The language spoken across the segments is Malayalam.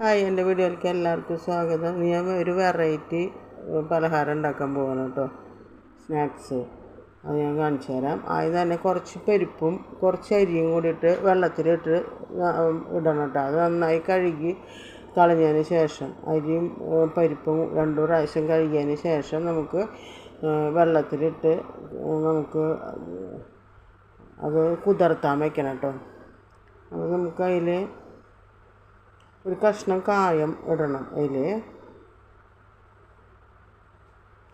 ഹായ് എന്റെ വീഡിയോയിലേക്ക് എല്ലാവർക്കും സ്വാഗതം. ഞാൻ ഒരു വെറൈറ്റി പലഹാരം ഉണ്ടാക്കാൻ പോകണം കേട്ടോ. സ്നാക്സ്. അത് ഞാൻ കാണിച്ചു തരാം. ആദ്യം തന്നെ കുറച്ച് പരിപ്പും കുറച്ച് അരിയും കൂടി ഇട്ട് വെള്ളത്തിലിട്ട് ഇടണം കേട്ടോ. അത് നന്നായി കഴുകി കളഞ്ഞതിന് ശേഷം അരിയും പരിപ്പും രണ്ടു പ്രാവശ്യം കഴുകിയതിന് ശേഷം നമുക്ക് വെള്ളത്തിലിട്ട് നമുക്ക് അത് കുതിർത്താൻ വയ്ക്കണം കേട്ടോ. അപ്പോൾ നമുക്ക് അതിൽ ഒരു കഷ്ണം കായം ഇടണം അതിൽ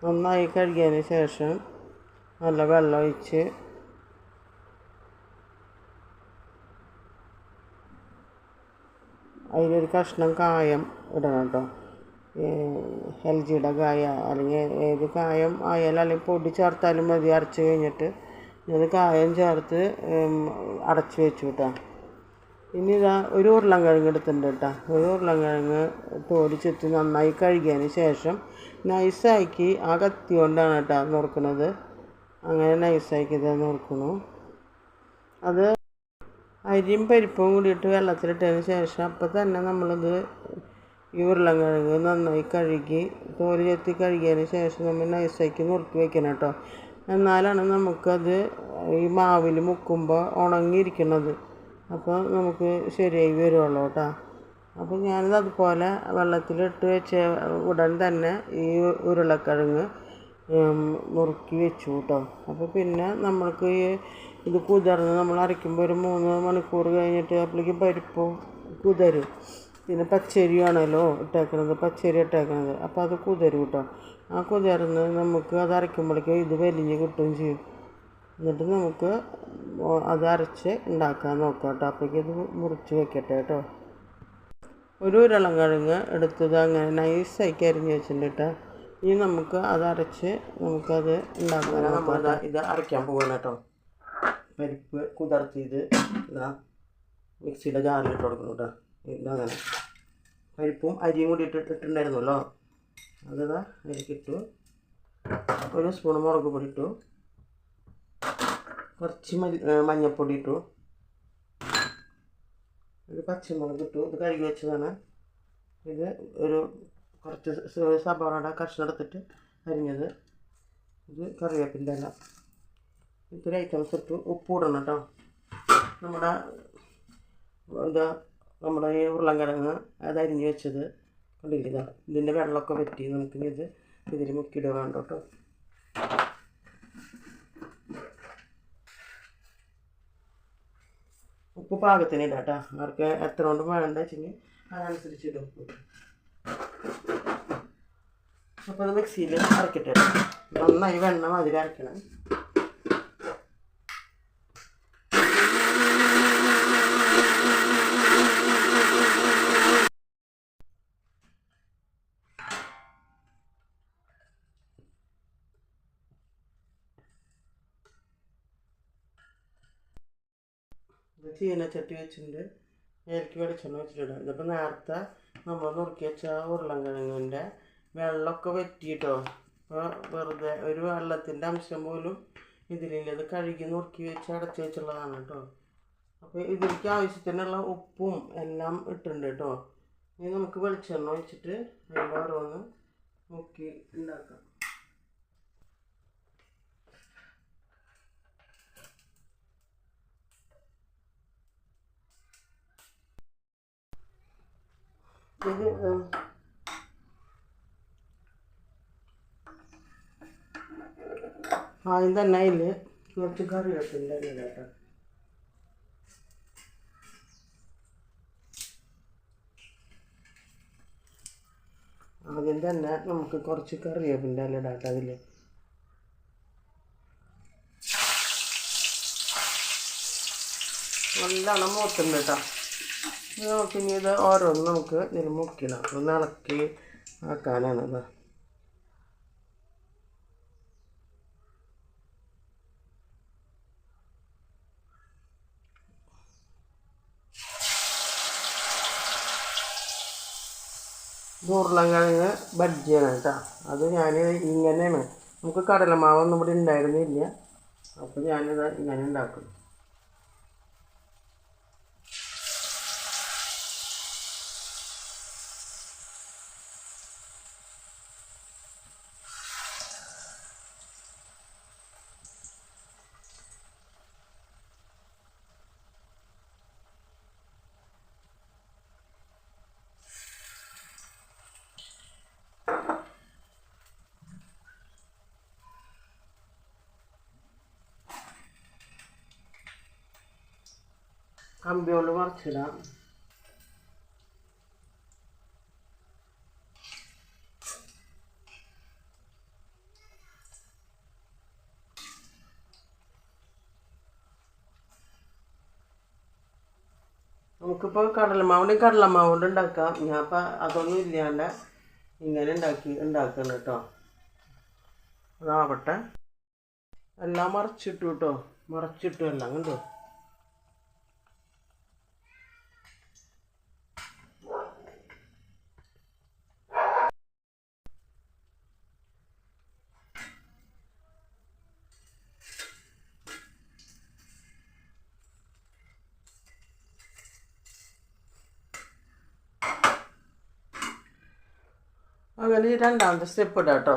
നന്നായി കഴുകിയതിന് ശേഷം നല്ല വെള്ളം ഒഴിച്ച് അതിലൊരു കഷ്ണം കായം ഇടണം കേട്ടോ എൽ ജിയുടെ കായ അല്ലെങ്കിൽ ഏത് കായം ആയാലും അല്ലെങ്കിൽ പൊടി ചേർത്താലും മതി. അരച്ച് കഴിഞ്ഞിട്ട് അത് കായം ചേർത്ത് അടച്ച് വെച്ചു കേട്ടോ ഇനി ഇതാ ഒരു ഉരുളൻകിഴങ്ങ് എടുത്തിട്ടുണ്ട് കേട്ടോ ഒരു ഉരുളൻകിഴങ്ങ് തോൽ നന്നായി കഴുകിയതിന് ശേഷം നൈസാക്കി ആ കത്തി കൊണ്ടാണ് കേട്ടോ നുറുക്കണത്. അങ്ങനെ നൈസാക്കി ഇത് നുറുക്കണു. അത് അരിയും പരിപ്പും കൂടിയിട്ട് വെള്ളത്തിലിട്ടതിന് ശേഷം അപ്പം തന്നെ നമ്മളിത് ഈ ഉരുളൻകിഴങ്ങ് നന്നായി കഴുകി തോൽ ചെത്തി കഴുകിയതിന് ശേഷം നമ്മൾ നൈസാക്കി നുറുക്കി വെക്കണം കേട്ടോ എന്നാലാണ് നമുക്കത് ഈ മാവിൽ മുക്കുമ്പോൾ ഉണങ്ങിയിരിക്കുന്നത് അപ്പോൾ നമുക്ക് ശരിയായി വരുള്ളൂ കേട്ടോ അപ്പോൾ ഞാനിത് അതുപോലെ വെള്ളത്തിലിട്ട് വെച്ച ഉടൻ തന്നെ ഈ ഉരുളക്കിഴങ്ങ് മുറുക്കി വെച്ചു കേട്ടോ അപ്പോൾ പിന്നെ നമ്മൾക്ക് ഈ ഇത് കുതിർന്ന് നമ്മൾ അരയ്ക്കുമ്പോൾ ഒരു മൂന്ന് മണിക്കൂർ കഴിഞ്ഞിട്ട് അപ്പോഴേക്കും പരിപ്പും കുതിരും. പിന്നെ പച്ചരിയാണല്ലോ ഇട്ടേക്കണത് പച്ചരി ഇട്ടേക്കണത്. അപ്പോൾ അത് കുതിരും കേട്ടോ ആ കുതിർന്ന് നമുക്ക് അത് അരയ്ക്കുമ്പോഴേക്കും ഇത് വലിഞ്ഞ് കിട്ടുകയും ചെയ്യും. എന്നിട്ട് നമുക്ക് അത് അരച്ച് ഉണ്ടാക്കാൻ നോക്കാം കേട്ടോ. അപ്പോഴേക്കും ഇത് മുറിച്ച് വെക്കട്ടെ കേട്ടോ. ഒരു ഉരുളൻകിഴങ്ങ് എടുത്തത് അങ്ങനെ നൈസാക്കി അരിഞ്ഞ് വെച്ചിട്ടുണ്ട് കേട്ടോ. ഇനി നമുക്ക് അത് അരച്ച് നമുക്കത് ഉണ്ടാക്കാൻ നമ്മൾ ഇത് അരയ്ക്കാൻ പോവാണ് കേട്ടോ. പരിപ്പ് കുതിർത്തിയത് ഇതാ മിക്സിയുടെ ജാറിലിട്ട് കൊടുക്കണം കേട്ടോ. ഇതങ്ങനെ പരിപ്പും അരിയും കൂടി ഇട്ടിട്ട് ഇട്ടിട്ടുണ്ടായിരുന്നല്ലോ. അതിതാ അതിലേക്ക് ഇട്ടു. ഒരു സ്പൂൺ മുളക് പൊടി ഇട്ടു. കുറച്ച് മഞ്ഞപ്പൊടി ഇട്ടു. ഒരു പച്ചമുളക് ഇട്ടു. ഇത് കഴുകി വെച്ചതാണ്. ഇത് ഒരു കുറച്ച് സ- സവാളയുടെ കഷ്ണം എടുത്തിട്ട് അരിഞ്ഞത്. ഇത് കറിവേപ്പിന്റെ ഇല. ഇത്തിരി ഐറ്റംസ് ഇട്ടു. ഉപ്പ് ഇടണം കേട്ടോ നമ്മുടെ എന്താ നമ്മുടെ ഈ ഉരുളൻകിഴങ്ങ് അത് അരിഞ്ഞ് വെച്ചത്. ഇതാ ഇതിന്റെ വെള്ളമൊക്കെ പറ്റി നമുക്കിനി ഇത് ഇതിൽ മുക്കിയിടുക വേണ്ട കേട്ടോ പാകത്തിന് ഇടാം കേട്ടോ അവർക്ക് എത്ര കൊണ്ട് വേണ്ട വെച്ചെങ്കിൽ അതനുസരിച്ച് ഇടും അപ്പോൾ അത് മിക്സിയിൽ അരക്കട്ടെ നന്നായി വെണ്ണ മതി അരക്കണം. ചീനച്ചട്ടി വെച്ചിട്ടുണ്ട്. അതിലേക്ക് വെളിച്ചെണ്ണ വെച്ചിട്ടിടാം. ഇതിപ്പോൾ നേരത്തെ നമ്മൾ നുറുക്കി വെച്ച ഉരുളൻകിഴങ്ങിന്റെ വെള്ളമൊക്കെ വറ്റിയിട്ടോ. അപ്പോൾ വെറുതെ ഒരു വെള്ളത്തിന്റെ അംശം പോലും ഇതിലില്ല. ഇത് കഴുകി നുറുക്കി വെച്ച് അടച്ചു വെച്ചുള്ളതാണ് കേട്ടോ. അപ്പോൾ ഇതിലേക്ക് ആവശ്യത്തിനുള്ള ഉപ്പും എല്ലാം ഇട്ടുണ്ട് കേട്ടോ. ഇനി നമുക്ക് വെളിച്ചെണ്ണ ഒഴിച്ചിട്ട് അതിൽ ഓരോന്ന് മുക്കി ഉണ്ടാക്കാം. ഇത് ആദ്യം തന്നെ അതിൽ കുറച്ച് കറിവേപ്പിന്റെ കേട്ടോ ആദ്യം തന്നെ നമുക്ക് കുറച്ച് കറിവേപ്പിന്റെ ഇല ഇടാം കേട്ടോ അതിൽ നല്ലോണം മൂത്തുണ്ട് കേട്ടോ. ഇത് നമുക്കിനി ഇത് ഓരോന്ന് നമുക്ക് ഇതിൽ മുക്കിടാം. ഒന്ന് ഇളക്കി ആക്കാനാണ് ഇതാ. ഉരുളൻകിഴങ്ങ് ബജ്ജിയാണ് കേട്ടോ. അത് ഞാൻ ഇങ്ങനെയാണ്. നമുക്ക് കടലമാവൊന്നും ഇവിടെ ഉണ്ടായിരുന്നില്ല. അപ്പോൾ ഞാനിത് ഇങ്ങനെ ഉണ്ടാക്കും കമ്പി കൊണ്ട് മറിച്ചിടാം നമുക്കിപ്പോൾ കടലമാവുണ്ടെങ്കിൽ കടലമാവ് കൊണ്ട് ഉണ്ടാക്കാം. ഇപ്പം അതൊന്നും ഇല്ലാണ്ട് ഇങ്ങനെ ഉണ്ടാക്കി ഉണ്ടാക്കണം കേട്ടോ. അതാവട്ടെ. എല്ലാം മറച്ചിട്ടു കേട്ടോ. മറച്ചിട്ടു എല്ലാം കണ്ടോ? അങ്ങനെ ഈ രണ്ടാമത്തെ സ്റ്റെപ്പ് ഇടാം കേട്ടോ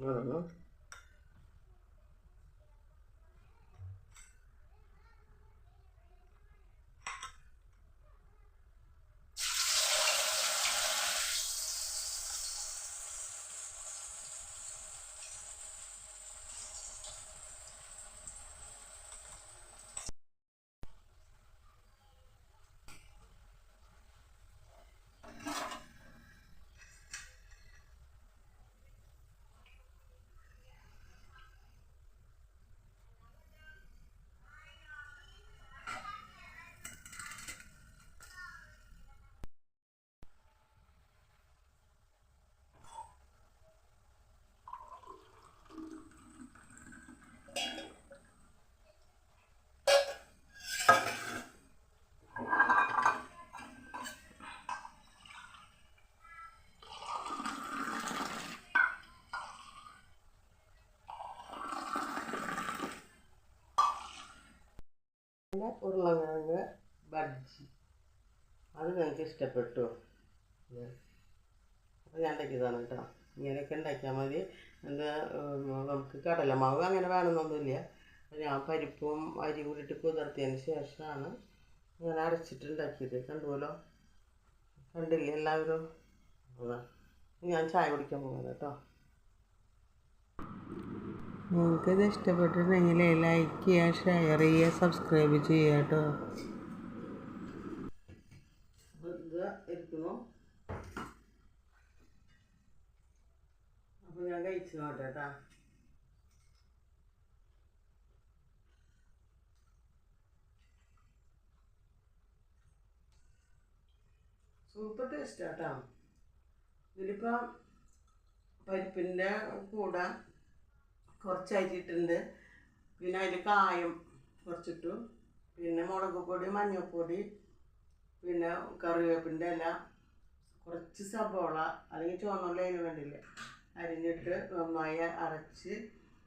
അതൊന്ന് പിന്നെ ഉരുളക്കിഴങ്ങ് ബജ്ജി അത് നിങ്ങൾക്ക് ഇഷ്ടപ്പെട്ടു. അപ്പോൾ ഞാൻ ഉണ്ടാക്കിയതാണ് കേട്ടോ. ഇങ്ങനെയൊക്കെ ഉണ്ടാക്കിയാൽ മതി. എന്താ നമുക്ക് കടലമാവ് അങ്ങനെ വേണമെന്നൊന്നുമില്ല. അപ്പോൾ ഞാൻ പരിപ്പും അരി കൂടിയിട്ട് കുതിർത്തിയതിന് ശേഷമാണ് ഞാൻ അരച്ചിട്ട് ഉണ്ടാക്കിയത് കണ്ടുപോലോ കണ്ടില്ലേ എല്ലാവരും? ഞാൻ ചായ കുടിക്കാൻ പോകുന്നത് കേട്ടോ. നിങ്ങൾക്കിത് ഇഷ്ടപ്പെട്ടിട്ടുണ്ടെങ്കിൽ ലൈക്ക് ചെയ്യുക ഷെയർ ചെയ്യുക സബ്സ്ക്രൈബ് ചെയ്യുക കേട്ടോ അപ്പോൾ ഞാൻ കഴിച്ചു നോട്ടെ സൂപ്പർ ടേസ്റ്റ് കേട്ടോ ഇതിലിപ്പം പരിപ്പിന്റെ കൂടെ കുറച്ച് അരിയിട്ടുണ്ട് പിന്നെ അതിൽ കായം കുറച്ചിട്ടു. പിന്നെ മുളക് പൊടി മഞ്ഞൾപ്പൊടി പിന്നെ കറിവേപ്പിന്റെ ഇല കുറച്ച് സബോള അല്ലെങ്കിൽ ചുവന്നുള്ള അതിന് വേണ്ടില്ല അരിഞ്ഞിട്ട് നന്നായി അരച്ച്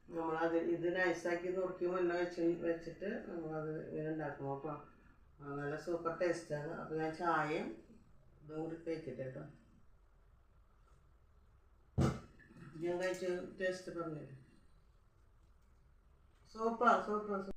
നമ്മളത് ഇത് നൈസാക്കി നുറുക്കി മുന്നേ വെച്ച് വെച്ചിട്ട് നമ്മളത് ഇങ്ങനെ ഉണ്ടാക്കും അപ്പോൾ നല്ല സൂപ്പർ ടേസ്റ്റാണ് അപ്പോൾ ഞാൻ ചായയും ഇതും കൂടി കഴിച്ചിട്ട് കേട്ടോ. ഞാൻ കഴിച്ച് ടേസ്റ്റ് പറഞ്ഞില്ലേ സൂപ്പർ സൂപ്പർ